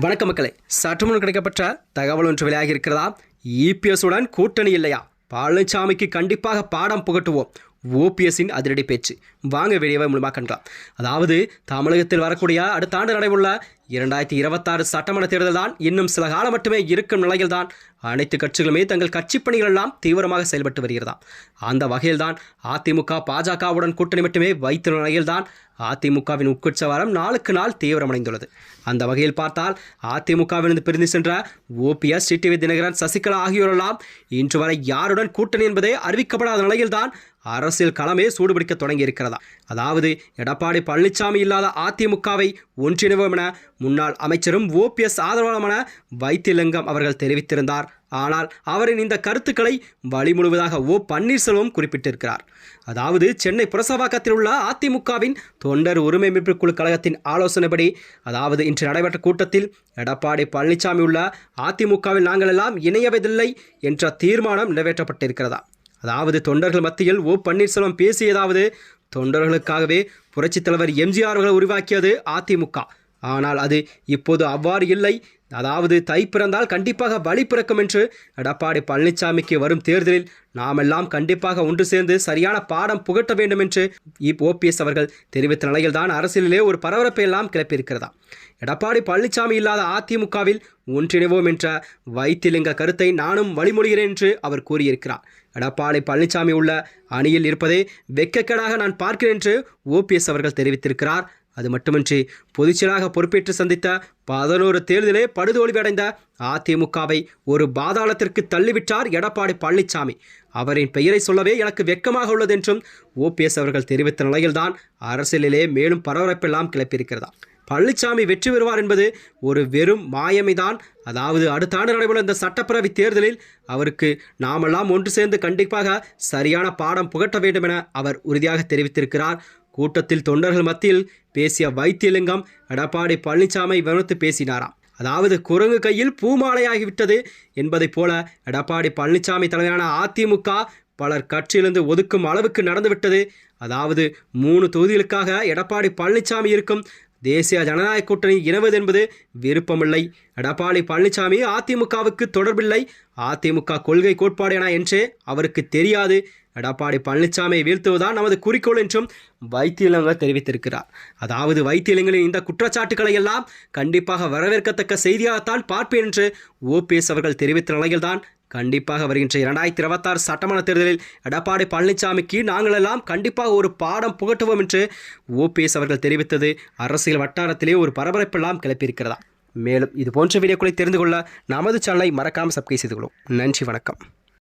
வணக்க மக்களே. சற்று முன் கிடைக்கப்பட்ட தகவல் ஒன்று வெளியாகி இருக்கிறதா இபிஎஸ் உடன் கூட்டணி இல்லையா? பழனிசாமிக்கு கண்டிப்பாக பாடம் புகட்டுவோம். ஓபிஎஸ்ஸின் அதிரடி பேச்சு. வாங்க வெளியே மூலமாக கண்டலாம் அதாவது தமிழகத்தில் வரக்கூடிய அடுத்த ஆண்டு நடைபெறுள்ள இரண்டாயிரத்தி இருபத்தாறு சட்டமன்ற தேர்தல் தான் இன்னும் சில காலம் மட்டுமே இருக்கும் நிலையில் தான் அனைத்து கட்சிகளுமே தங்கள் கட்சி பணிகள் எல்லாம் தீவிரமாக செயல்பட்டு வருகிறதாம். அந்த வகையில்தான் அதிமுக பாஜகவுடன் கூட்டணி மட்டுமே வைத்த நிலையில்தான் அதிமுகவின் உட்குச்சவாரம் நாளுக்கு நாள் தீவிரமடைந்துள்ளது. அந்த வகையில் பார்த்தால் அதிமுகவிலிருந்து பிரிந்து சென்ற ஓபிஎஸ் டிடிவி தினகரன் சசிகலா ஆகியோரெல்லாம் இன்று வரை யாருடன் கூட்டணி என்பதே அறிவிக்கப்படாத நிலையில்தான் அரசியல் களமே சூடுபிடிக்க தொடங்கி இருக்கிறதா அதாவது எடப்பாடி பழனிசாமி இல்லாத அதிமுகவை ஒன்றிணைவோம் என முன்னாள் அமைச்சரும் ஓபிஎஸ் ஆதரவாளமான வைத்தியலிங்கம் அவர்கள் தெரிவித்திருந்தார். ஆனால் அவரின் இந்த கருத்துக்களை வழிமுழுவதாக ஓ பன்னீர்செல்வம் குறிப்பிட்டிருக்கிறார். அதாவது சென்னை புரசவாக்கத்தில் உள்ள அதிமுகவின் தொண்டர் உரிமை மீட்பு குழு கழகத்தின் ஆலோசனைப்படி அதாவது இன்று நடைபெற்ற கூட்டத்தில் எடப்பாடி பழனிசாமி உள்ள அதிமுகவில் நாங்கள் எல்லாம் இணையவதில்லை என்ற தீர்மானம் நிறைவேற்றப்பட்டிருக்கிறதா? அதாவது தொண்டர்கள் மத்தியில் ஓ பன்னீர்செல்வம் பேசியதாவது தொண்டர்களுக்காகவே புரட்சித் தலைவர் எம்ஜிஆர் அவர்கள் உருவாக்கியது அதிமுக. ஆனால் அது இப்போது அவ்வாறு இல்லை. அதாவது தை பிறந்தால் கண்டிப்பாக வழி பிறக்கும் என்று எடப்பாடி பழனிசாமிக்கு வரும் தேர்தலில் நாமெல்லாம் கண்டிப்பாக ஒன்று சேர்ந்து சரியான பாடம் புகட்ட வேண்டும் என்று ஓபிஎஸ் அவர்கள் தெரிவித்த நிலையில்தான் அரசியலிலே ஒரு பரபரப்பை எல்லாம் கிளப்பியிருக்கிறதா? எடப்பாடி பழனிசாமி இல்லாத அதிமுகவில் ஒன்றிணைவோம் என்ற வைத்திலிங்க கருத்தை நானும் வழிமொழிகிறேன் என்று அவர் கூறியிருக்கிறார். எடப்பாடி பழனிசாமி உள்ள அணியில் இருப்பதை வெக்கக்கேடாக நான் பார்க்கிறேன் என்று ஓபிஎஸ் அவர்கள் தெரிவித்திருக்கிறார். அது மட்டுமின்றி பொதுச்செயலாக பொறுப்பேற்று சந்தித்த பதினோரு தேர்தலே படுதோல்வி அடைந்த அதிமுகவை ஒரு பாதாளத்திற்கு தள்ளிவிட்டார் எடப்பாடி பழனிசாமி அவரின் பெயரை சொல்லவே எனக்கு வெட்கமாக உள்ளது என்றும் ஓபிஎஸ் அவர்கள் தெரிவித்த நிலையில்தான் அரசியலிலே மேலும் பரபரப்பெல்லாம் கிளப்பியிருக்கிறதா. பழனிசாமி வெற்றி பெறுவார் என்பது ஒரு வெறும் மாயமைதான். அதாவது அடுத்த ஆண்டு நடைபெறும் இந்த சட்டப்பேரவை தேர்தலில் அவருக்கு நாமெல்லாம் ஒன்று சேர்ந்து கண்டிப்பாக சரியான பாடம் புகட்ட வேண்டும் என அவர் உறுதியாக தெரிவித்திருக்கிறார். கூட்டத்தில் தொண்டர்கள் மத்தியில் பேசிய வைத்தியலிங்கம் எடப்பாடி பழனிசாமி விவரித்து பேசினாராம். அதாவது குரங்கு கையில் பூமாலையாகிவிட்டது என்பதைப் போல எடப்பாடி பழனிசாமி தலைமையான அதிமுக பலர் கட்சியிலிருந்து ஒதுக்கும் அளவுக்கு நடந்துவிட்டது. அதாவது மூணு தொகுதிகளுக்காக எடப்பாடி பழனிசாமி இருக்கும் தேசிய ஜனநாயக கூட்டணி இணைவது என்பது விருப்பமில்லை. எடப்பாடி பழனிசாமி அதிமுகவுக்கு தொடர்பில்லை. அதிமுக கொள்கை கோட்பாடு என என்றே அவருக்கு தெரியாது. எடப்பாடி பழனிசாமியை வீழ்த்துவதுதான் நமது குறிக்கோள் என்றும் வைத்தியலங்க தெரிவித்திருக்கிறார். அதாவது வைத்தியலிங்களின் இந்த குற்றச்சாட்டுக்களை எல்லாம் கண்டிப்பாக வரவேற்கத்தக்க செய்தியாகத்தான் பார்ப்பேன் என்று ஓபிஎஸ் அவர்கள் தெரிவித்த நிலையில்தான் கண்டிப்பாக வருகின்ற இரண்டாயிரத்தி இருபத்தாறு சட்டமன்ற தேர்தலில் எடப்பாடி பழனிசாமிக்கு நாங்களெல்லாம் கண்டிப்பாக ஒரு பாடம் புகட்டுவோம் என்று ஓபிஎஸ் அவர்கள் தெரிவித்தது. அரசியல் வட்டாரத்திலே ஒரு பரபரப்பெல்லாம் கிளப்பியிருக்கிறதா. மேலும் இது போன்ற வீடியோக்களை தெரிந்து கொள்ள நமது சேனலை மறக்காமல் சப்ஸ்கிரைப் செய்து கொள்ளும். நன்றி வணக்கம்.